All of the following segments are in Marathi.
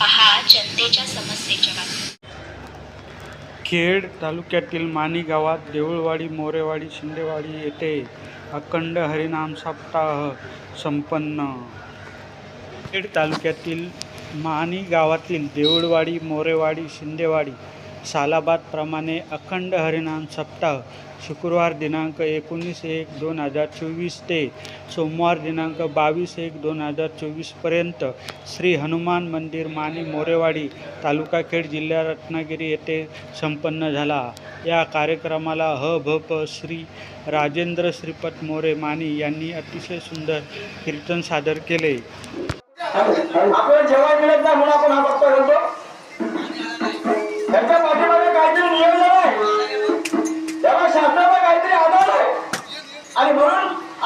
पहा जनतेच्या समस्येच्या बातम्या खेड तालुक्यातील माणी गावात देऊळवाडी मोरेवाडी शिंदेवाडी येथे अखंड हरिनाम सप्ताह संपन्न. खेड तालुक्यातील माणी गावातील देऊळवाडी मोरेवाडी शिंदेवाडी सालाबादप्रमाणे अखंड हरिनाम सप्ताह शुक्रवार दिनांक एकोणीस एक दोन हजार चोवीस ते सोमवार दिनांक बावीस एक दोन हजार चोवीसपर्यंत श्री हनुमान मंदिर माने मोरेवाडी तालुका खेड जिल्हा रत्नागिरी येथे संपन्न झाला. या कार्यक्रमाला ह भ प श्री राजेंद्र श्रीपत मोरे मानी यांनी अतिशय सुंदर कीर्तन सादर केले. आपण जेव्हा मिळत नाही म्हणून आपण हा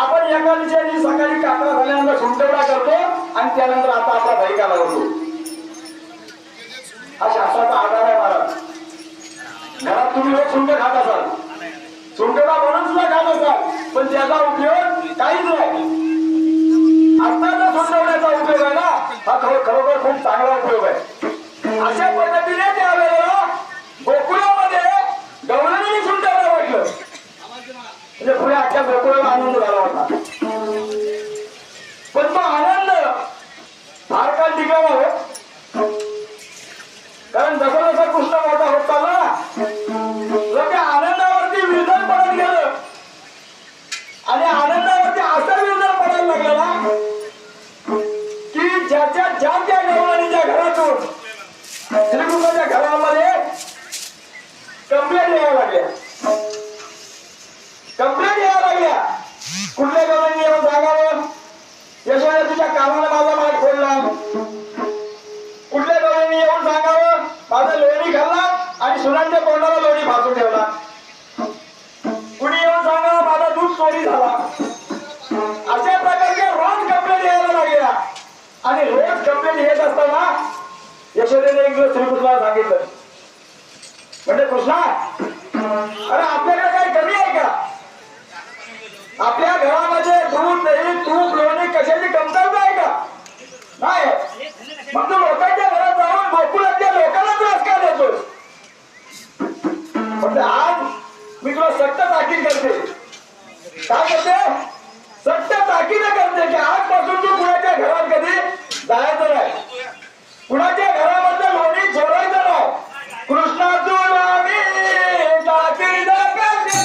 आपण एका दिवशी सकाळी काकडा झाल्यानंतर सुंटवडा करतो आणि त्यानंतर आता आपला भयका लावतो हा शास्त्राचा आधार आहे महाराज घरात तुम्ही लोक सुंट खात असाल. सुंटवडा म्हणून सुद्धा खात असाल पण त्याचा उपयोग काहीच नाही. आत्ताचा सुंदरण्याचा उपयोग आहे ना? हा खरो खरोखर खूप चांगला उपयोग आहे. अशा पद्धतीने त्यावेळेला गोकुळामध्ये गवळणीने सुंदर वाटलं. पुढे आजच्या गोकुळाला आनंद झाला होता. पण तो आनंद फार काळ टिकावा हो कारण जसं आणि रोज कंप्लेंट येत असताना यशोदेने एक दिवस श्रीकृष्णाला सांगितलं. म्हणजे कृष्णा अरे आपल्याकडे काही कमी आहे का? आपल्या घरामध्ये दूध दही तूप लोणी कशाची कमतरता आहे का? नाही. मग तू लोकांच्या घरात जाऊन गोकुळातल्या लोकांना त्रास का देतोस म्हणजे आज मी तुला सक्त ताकीद करते. काय करते? ताकीद करते की आजपासून तू कुणाच्या घरात कधी जायचं नाही. कुणाच्या घरामध्ये लोणी सोडायचं नाही. कृष्णा तुला मी ताकीद करते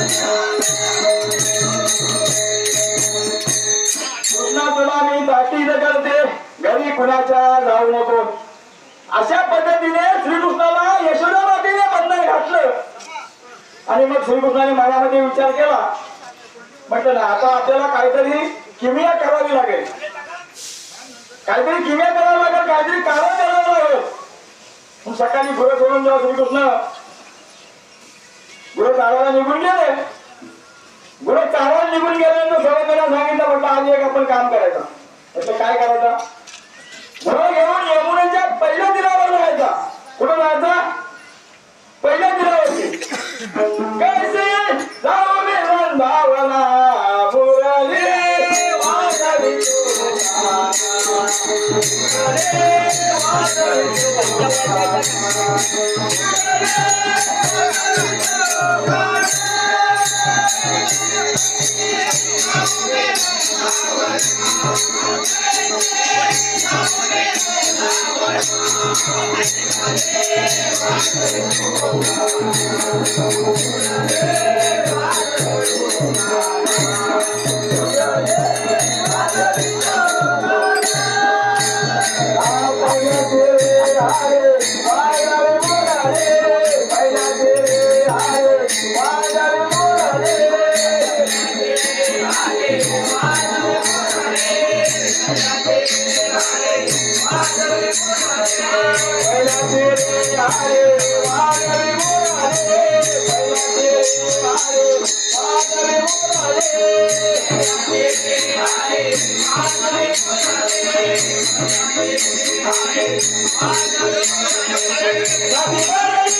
कृष्णा आणि मग श्रीकृष्णाने मनामध्ये विचार केला. म्हटलं ना आता आपल्याला काहीतरी किमिया करावी लागेल. काहीतरी किमिया करावं लागेल काहीतरी कारण करावं लागेल. मग सकाळी गुरं सोडून जेव्हा श्रीकृष्ण गुरं चाराला निघून गेले. गुरु चाराला निघून गेल्यानंतर सगळ्यांना सांगितलं म्हटलं आज एक आपण काम करायचं. म्हटलं काय करायचं? गुरु घेऊन यमुनेच्या पहिल्या दिलावर जायचा. कुठं राहायचा Hare कैसे जाऊ मी वृंदावना Happy birthday.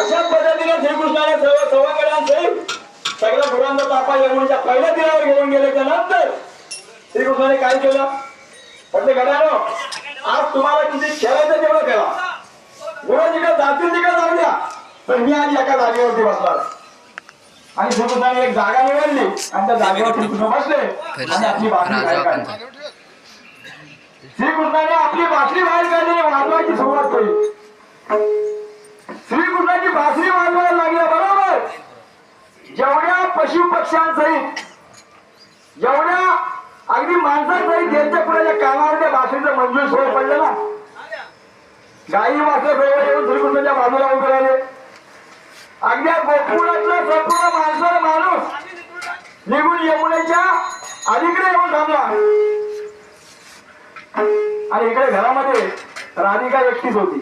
अशा पद्धतीने श्रीकृष्णाने सर्व सवंगड्यांसहित सगळ्या गुरांचा तापा यमुनेच्या पहिल्या दिनावर घेऊन गेल्याच्यानंतर श्रीकृष्णाने काय केलं? म्हणजे गड्यानो आज तुम्हाला किती खेळायचं तेवढं खेळा गुरु जिकडे जातील तिकडे जाऊ द्या पण मी आज एका जागेवरती बसणार आणि श्रीकृष्णाने एक जागा निवडली आणि त्या जागेवर श्रीकृष्ण बसले आणि आपली बातमी बाहेर काढली. श्रीकृष्णाने आपली बाटली बाहेर काढली वाजवायची सुरुवात केली श्रीकृष्णाची बासरी वाजवायला लागल्या बरोबर जेवढ्या पशु पक्ष्यांसहित. जेवढ्या अगदी माणसांसहित यांच्या पुढे कानावर त्या बासरीचं मंजूर सोय पडलं ना. गाई वासर जवळ येऊन श्रीकृष्णाच्या बाजूला उभे राहिले. अगदी गोकुळातला संपूर्ण माणसाला माणूस निघून यमुनेच्या अलीकडे येऊन थांबला. आणि इकडे घरामध्ये राधिका एकटीच होती.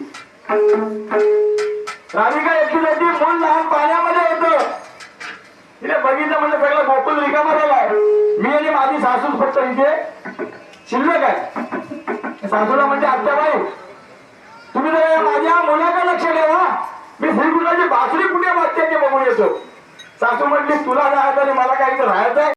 राधिका एकटीच होती मूल लहान पाण्यामध्ये येतं. तिने बघितलं म्हणजे सगळं गोकुल रिकामा झालाय मी आणि माझी सासू फक्त इथे शिल्लक आहे. सासूला म्हणजे आत्याबाई तुम्ही जर माझ्या मुलाकडे लक्ष ठेवा. मी श्रीकृष्णाची बासरी कुठे वाचते ते बघून येतो. सासू म्हटली तुला राहत आणि मला काही राहायचं